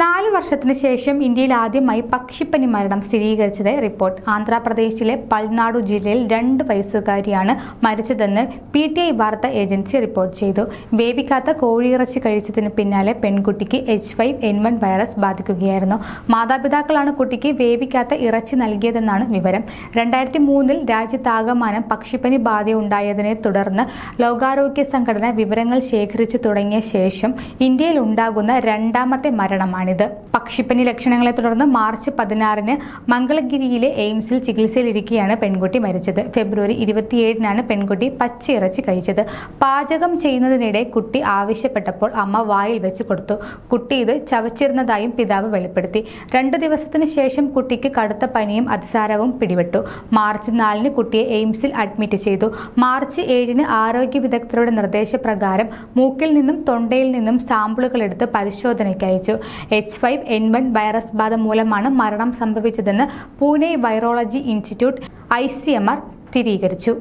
നാല് വർഷത്തിന് ശേഷം ഇന്ത്യയിൽ ആദ്യമായി പക്ഷിപ്പനി മരണം സ്ഥിരീകരിച്ചത് റിപ്പോർട്ട്. ആന്ധ്രാപ്രദേശിലെ പൾനാടു ജില്ലയിൽ രണ്ട് വയസ്സുകാരിയാണ് മരിച്ചതെന്ന് പി ടി ഐ വാർത്താ ഏജൻസി റിപ്പോർട്ട് ചെയ്തു. വേവിക്കാത്ത കോഴിയിറച്ചി കഴിച്ചതിന് പിന്നാലെ പെൺകുട്ടിക്ക് H five N one virus ബാധിക്കുകയായിരുന്നു. മാതാപിതാക്കളാണ് കുട്ടിക്ക് വേവിക്കാത്ത ഇറച്ചി നൽകിയതെന്നാണ് വിവരം. രണ്ടായിരത്തി മൂന്നിൽ രാജ്യത്താകമാനം പക്ഷിപ്പനി ബാധയുണ്ടായതിനെ തുടർന്ന് ലോകാരോഗ്യ സംഘടന വിവരങ്ങൾ ശേഖരിച്ചു തുടങ്ങിയ ശേഷം ഇന്ത്യയിൽ ഉണ്ടാകുന്ന രണ്ടാമത്തെ മരണമാണിത് പക്ഷിപ്പനി ലക്ഷണങ്ങളെ തുടർന്ന് മാർച്ച് പതിനാറിന് മംഗളഗിരിയിലെ എയിംസിൽ ചികിത്സയിലിരിക്കെയാണ് പെൺകുട്ടി മരിച്ചത്. ഫെബ്രുവരി ഇരുപത്തിയേഴിനാണ് പെൺകുട്ടി പച്ചയിറച്ചി കഴിച്ചത്. പാചകം ചെയ്യുന്നതിനിടെ കുട്ടി ആവശ്യപ്പെട്ടപ്പോൾ അമ്മ വായിൽ വെച്ച് കൊടുത്തു. കുട്ടി ഇത് ചവച്ചിരുന്നതായും പിതാവ് വെളിപ്പെടുത്തി. രണ്ടു ദിവസത്തിന് ശേഷം കുട്ടിക്ക് കടുത്ത പനിയും അതിസാരവും പിടിപെട്ടു. മാർച്ച് നാലിന് കുട്ടിയെ എയിംസിൽ അഡ്മിറ്റ് ചെയ്തു. മാർച്ച് ഏഴിന് ആരോഗ്യ വിദഗ്ധരുടെ നിർദ്ദേശപ്രകാരം മൂക്കിൽ നിന്നും തൊണ്ടയിൽ നിന്നും സാമ്പിളുകൾ എടുത്ത് പരിശോധനയ്ക്ക് അയച്ചു. H five N one virus ബാധ മൂലമാണ് മരണം സംഭവിച്ചതെന്ന് പൂനെ വൈറോളജി ഇൻസ്റ്റിറ്റ്യൂട്ട് ഐ സ്ഥിരീകരിച്ചു.